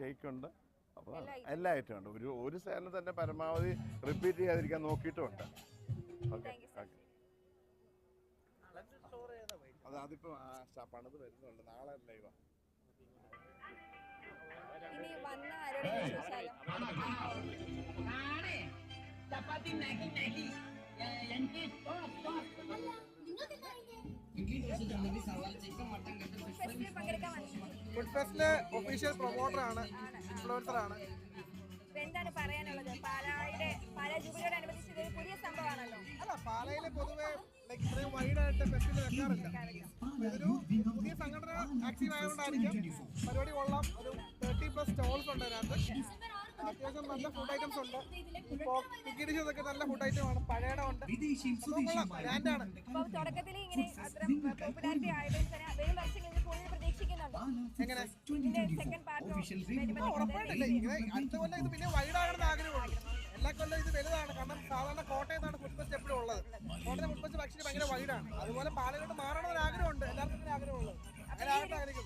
Cake ഉണ്ട് അപ്പോൾ എല്ലാ ഐറ്റം ഉണ്ട്. ഒരു ഒരു സേലം തന്നെ പരമാവധി റിപ്പീറ്റ് ചെയ്യാതിരിക്കാൻ നോക്കിയിട്ടുമുണ്ട്. ഓക്കെ. ഓക്കെ അത് അതിപ്പോ പണിത് വരുന്നുണ്ട്. നാളെ ലൈവാ ഇനി വന്ന ആരോടെങ്കിലും ചോദിച്ചാലോ? ഫുഡ് ഫെസ്റ്റിലെ ഒഫീഷ്യൽ പ്രൊമോട്ടറാണ് ഇൻഫ്ലുവൻസർ ആണ് എന്താണ് പറയാനുള്ളത്? പാലായുടെ പാല ജൂബിലിയോട് അനുബന്ധിച്ച് ഇതൊരു പുതിയ സംഭവമാണല്ലോ. അല്ല പാലയിൽ പൊതുവെ ലൈക്ക് ഇത്രയും വൈഡായിട്ട് ഫെസ്റ്റിവൽ വെക്കാറില്ല. ഇതൊരു പുതിയ സംഘടന ആക്റ്റീവ് ആയതുകൊണ്ടായിരിക്കും. പരിപാടി കൊള്ളാം. ഒരു തേർട്ടി പ്ലസ് സ്റ്റോൾസ് ഉണ്ട് അതിനകത്ത്. അത്യാവശ്യം നല്ല ഫുഡ് ഐറ്റംസ് ഉണ്ട്. ടിക്കറ്റ് നല്ല ഫുഡ് ഐറ്റം ആണ്. പഴയുടെ ഉണ്ട്. ബ്രാൻഡാണ്. തുടക്കത്തിൽ ഇങ്ങനെ അത്ര പോപ്പുലാരിറ്റി ആയതുകൊണ്ട് തന്നെ വരും വർഷങ്ങളിൽ ഇത് കൂടുതൽ പ്രതീക്ഷിക്കുന്നുണ്ടോ. എങ്ങനെ? ഇതിന്റെ സെക്കൻഡ് പാർട്ട് ആ, ഉറപ്പായിട്ടില്ല ഇങ്ങനെ അടുത്ത കൊല്ലം ഇത് പിന്നെ വൈഡാകണമെന്ന് ആഗ്രഹമുണ്ട് എല്ലാ കൊല്ലം ഇത് വലുതാണ്. കാരണം സാധാരണ കോട്ടയത്താണ് ഫുഡ് ഫെസ്റ്റ് എപ്പോഴും ഉള്ളത്. കോട്ടയം ഫുഡ് പക്ഷേ ഭയങ്കര വൈഡാണ്. അതുപോലെ പാലയിലോട്ട് മാറണമെന്ന് ആഗ്രഹമുണ്ട്. എല്ലാവർക്കും ആഗ്രഹമുള്ളത്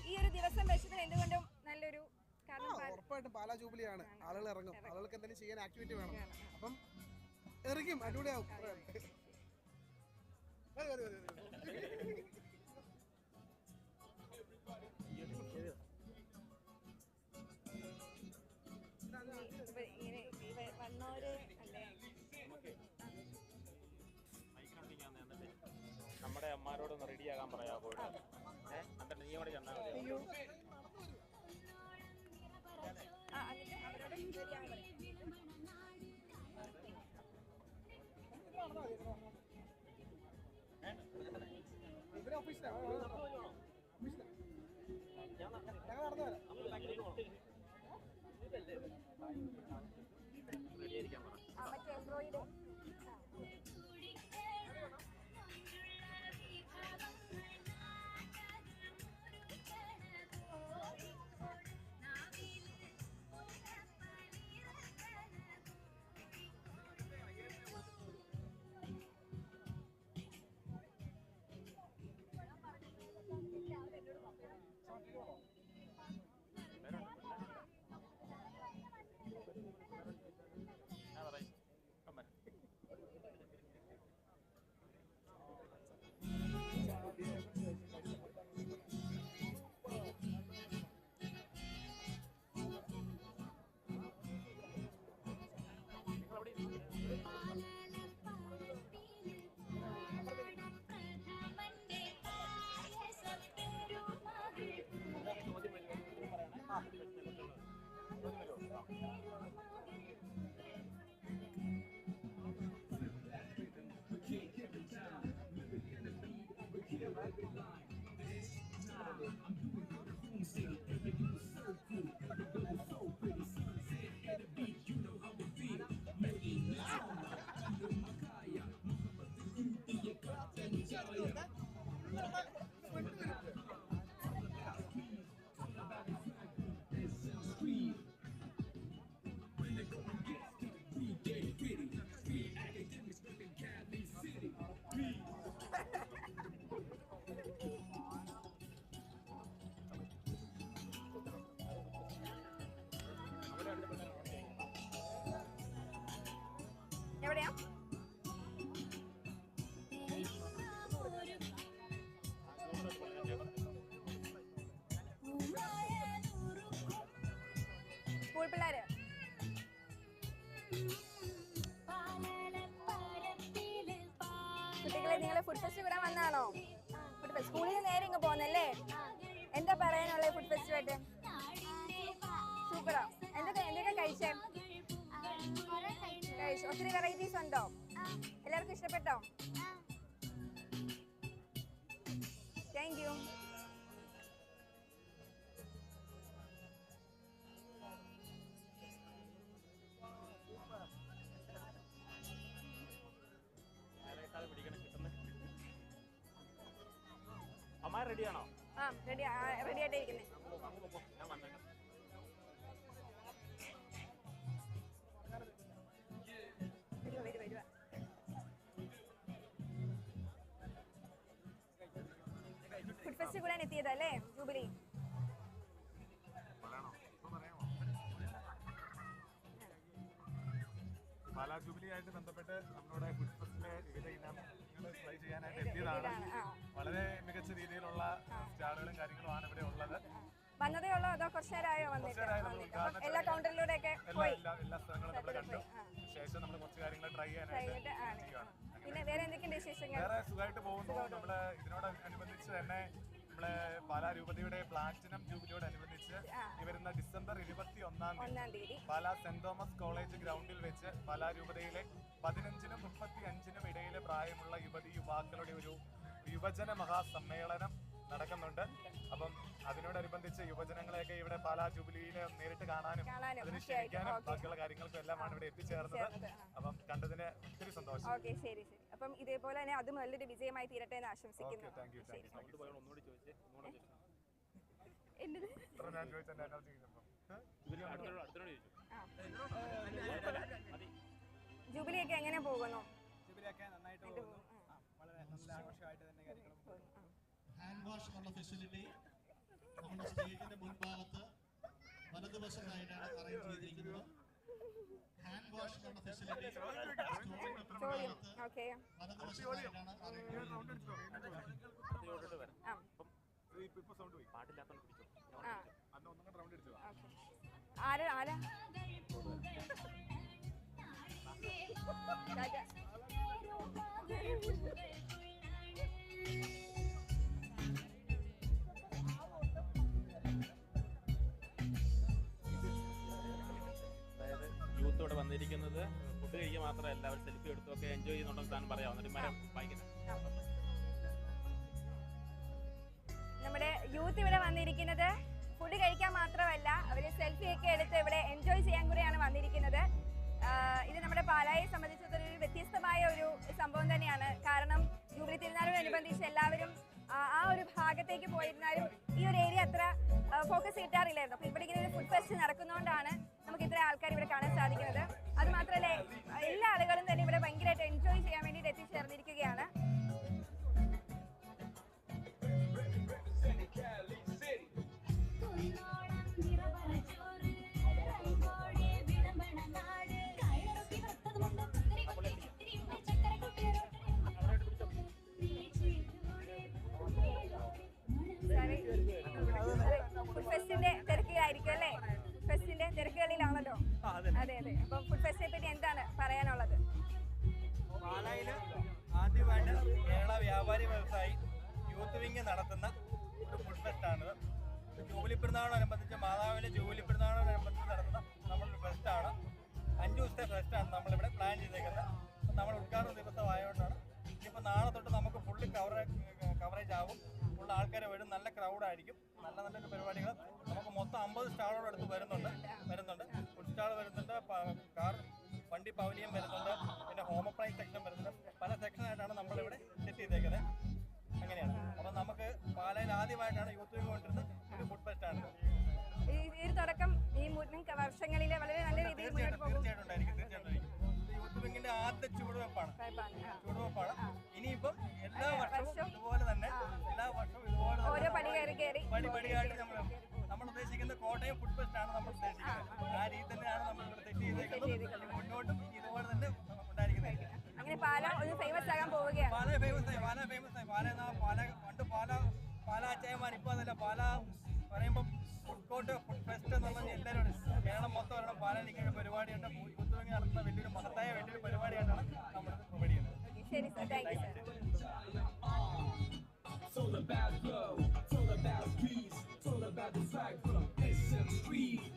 ഈ ഒരു ദിവസം വെച്ചതിൽ എന്തുകൊണ്ടും നല്ലൊരു ആ, കാരണം പാ- ഉറപ്പായിട്ടും പാലാ ജൂബിലിയാണ്. ആളുകൾ ഇറങ്ങും. ആളുകൾക്ക് എന്തെങ്കിലും ചെയ്യാൻ ആക്ടിവിറ്റി വേണം. അപ്പം ഇറങ്ങും. അടിപൊളിയാവും. ഇങ്ങനെ വന്നോര് അല്ലേ നമ്മുടെ അമ്മാരോടൊന്ന് റെഡിയാകാൻ പറയാ പോയിട്ട് ഏഹ് എന്നിട്ട് നീ അവിടെ ചെന്നാൽ മതി പറയും ഇവർ ഓഫീസിലാണ് ഞങ്ങൾ നടന്നു വരാം. എന്താ പറയാനുള്ള ഫുഡ് ഫെസ്റ്റിവായിട്ട് സൂപ്പറാ. എന്തൊക്കെ എന്തൊക്കെ കഴിച്ചേ? കഴിച്ചു? ഒത്തിരി വെറൈറ്റീസ് ഉണ്ടോ? എല്ലാവർക്കും ഇഷ്ടപ്പെട്ടോ? താങ്ക് യു പിടിക്കണം അമ്മ റെഡിയാണോ ആ റെഡി റെഡി ആയിട്ടേ ഇരിക്കുന്നേ വരുവ വരുവ ഫുഡ് ഫെസ്റ്റ് കൂടാൻ എത്തിയതല്ലേ ജൂബിലി. പാലാ ജൂബിലി ആയിട്ട് ബന്ധപ്പെട്ട് നമ്മുടെ ഫുഡ് ഫെസ്റ്റിലെ വിവിധ ഇനം ട്രൈ ചെയ്യാനായിട്ട് എത്തിയതാണ്. വളരെ മികച്ച രീതിയിലുള്ള സ്റ്റാളുകളും കാര്യങ്ങളുമാണ് ഇവിടെ ഉള്ളത്. വന്നതേ ഉള്ളോ അതോ കുറച്ചു നേരമായോ വന്നിട്ട്. എല്ലാ കൗണ്ടറിലൂടെ ഒക്കെ പോയി? എല്ലാ സ്ഥലങ്ങളും നമ്മൾ കണ്ടു. ശേഷം നമ്മൾ കുറച്ച് കാര്യങ്ങൾ ട്രൈ ചെയ്യാനായിട്ട് പിന്നെ വേറെ എന്തൊക്കെയുണ്ട് വിശേഷങ്ങൾ? വേറെ സുഖമായിട്ട് പോകുന്നു. നമ്മൾ ഇതിനോട് അനുബന്ധിച്ച് തന്നെ നമ്മൾ പാലാ രൂപതയുടെ പ്ലാറ്റിനം ജൂബിലിയോട് അനുബന്ധിച്ച് ഈ വരുന്ന ഡിസംബർ ഇരുപത്തി ഒന്നാം തീയതി. പാലാ സെന്റ് തോമസ് കോളേജ് ഗ്രൗണ്ടിൽ വെച്ച് പാലാ രൂപതയിലെ പതിനഞ്ചിനും മുപ്പത്തി അഞ്ചിനും ഇടയിലെ പ്രായമുള്ള യുവതി യുവാക്കളുടെ ഒരു യുവജന മഹാസമ്മേളനം നടക്കുന്നുണ്ട്. അപ്പം അതിനോടനുബന്ധിച്ച് യുവജനങ്ങളെയൊക്കെ ഇവിടെ പാലാ ജൂബിലിയിൽ നേരിട്ട് കാണാനും അതിന് ക്ഷണിക്കാനും ബാക്കിയുള്ള കാര്യങ്ങൾക്കും എല്ലാമാണ് ഇവിടെ എത്തിച്ചേർന്നത്. അപ്പം കണ്ടതിന് ഒത്തിരി സന്തോഷം. ഓക്കെ ശരി ശരി. അപ്പം ഇതേപോലെ തന്നെ അതും നല്ലൊരു വിജയമായി തീരട്ടെ എന്ന് ആശംസിക്കുന്നു. താങ്ക് യു താങ്ക് യു ഒന്നുകൂടി ചോദിച്ചേ. ജൂബിലിയൊക്കെ എങ്ങനെ പോകുന്നു? ജൂബിലിയൊക്കെ നന്നായിട്ട് പോകുന്നു. ഹാൻഡ് വാഷ് എന്നുള്ള ഫെസിലിറ്റി നമ്മുടെ സ്റ്റേജിന്റെ മുൻഭാഗത്ത് വലതുവശത്തായിട്ടാണ് അറേഞ്ച് ചെയ്തിരിക്കുന്നത്. ഹാൻഡ് വാഷ് എന്നുള്ള ഫെസിലിറ്റി സ്റ്റോറിന്റെ മുൻഭാഗത്ത് ഓക്കെ. വലതുവശത്തായിട്ടാണ് അറേഞ്ച് ചെയ്തിരിക്കുന്നത്. പാട്ടില്ലാത്തോണ്ട് പിടിച്ചോ? അന്ന് ഒന്നും കൂടെ റൗണ്ട് അടിച്ചതാ. ഓക്കെ. ആരാ ആരാ? യൂത്ത് ഇവിടെ വന്നിരിക്കുന്നത്. ഫുഡ് കഴിക്കുക മാത്രമല്ല അവർ സെൽഫി എടുത്തൊക്കെ എൻജോയ് ചെയ്യുന്നുണ്ടെന്ന് താൻ പറയാം. എന്നിട്ട് മരം നമ്മുടെ യൂത്ത് ഇവിടെ വന്നിരിക്കുന്നത് ഫുഡ് കഴിക്കാൻ മാത്രമല്ല അവർ സെൽഫി ഒക്കെ എടുത്ത് ഇവിടെ എൻജോയ് ചെയ്യാൻ കൂടെയാണ് വന്നിരിക്കുന്നത്. ഫുഡ് ഫെസ്റ്റിന്റെ തിരക്കിലായിരിക്കും അല്ലേ? ഫെസ്റ്റിന്റെ തിരക്കുകളിലാണല്ലോ. അതെ അതെ. അപ്പൊ ഫുഡ് ഫെസ്റ്റിനെ പറ്റി എന്താണ് പറയാനുള്ളത്? പാലായിൽ ആദ്യമായിട്ട് കേരള വ്യാപാരി വ്യവസായി യൂത്ത് വിങ് നടത്തുന്ന ഒരു ഫുഡ് ആണ് ജൂബിലി പെരുന്നാളോടനുബന്ധിച്ച് മാതാവിന്റെ ജൂബിലി സ്റ്റാളോട് അടുത്ത് വരുന്നുണ്ട്. വരുന്നുണ്ട്. ഫുഡ് സ്റ്റാൾ വരുന്നുണ്ട്. കാർ വണ്ടി പവലിയം വരുന്നുണ്ട്. പിന്നെ ഹോം അപ്ലൈൻസ് സെക്ഷൻ വരുന്നുണ്ട്. പല സെക്ഷനായിട്ടാണ് നമ്മളിവിടെ സെറ്റ് ചെയ്തേക്കുന്നത്. അങ്ങനെയാണ്. അപ്പം നമുക്ക് പാലയിൽ ആദ്യമായിട്ടാണ് യൂത്ത് കൊണ്ടിരുന്നത്. ഒരു ഫുഡ് ഫെസ്റ്റാണ് ഈ തുടക്കം ഈ മുൻ വർഷങ്ങളിൽ വളരെ നല്ല രീതിയിൽ തീർച്ചയായിട്ടും ഉണ്ടായിരിക്കും. തീർച്ചയായിട്ടും യൂത്ത് വിങ്ങിന്റെ ആദ്യത്തെ ചുവടുവെപ്പാണ്. ചുവടുവെപ്പാണ്. ഇനിയിപ്പം എല്ലാ പറയുമ്പം ഫുഡ് കോർട്ട് ഫുഡ് ഫെസ്റ്റ് എന്ന് പറഞ്ഞാൽ എല്ലാവരും കേരളം മൊത്തം ഒരെണ്ണം പാലാനിക്കുന്ന ഒരു പരിപാടിയായിട്ട് പൂത്തുറങ്ങി നടത്തുന്ന വലിയൊരു മഹത്തായ വലിയൊരു പരിപാടിയായിട്ടാണ് നമ്മൾ പ്രൊവൈഡ് ചെയ്യുന്നത് ശരി sir thank you sir about the bad blow, told about peace, told about the fact from SM3.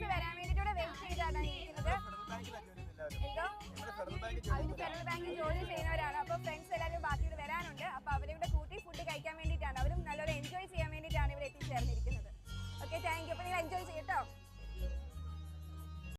Bus വരാൻ വേണ്ടിട്ട് വെയിറ്റ് ചെയ്താണ് ഇരിക്കുന്നത്. അതിന് ഫെഡറൽ ബാങ്കിൽ ജോലി ചെയ്യുന്നവരാണ്. അപ്പൊ ഫ്രണ്ട്സ് എല്ലാവരും ബാക്കി വരാനുണ്ട്. അപ്പൊ അവരെ ഇവിടെ കൂട്ടി ഫുഡ് കഴിക്കാൻ വേണ്ടിയിട്ടാണ്. അവരും നല്ലൊരു എൻജോയ് ചെയ്യാൻ വേണ്ടിയിട്ടാണ് ഇവിടെ എത്തിച്ചേർന്നിരിക്കുന്നത്. ഓക്കെ താങ്ക് യു അപ്പൊ നിങ്ങൾ എൻജോയ് ചെയ്യട്ടോ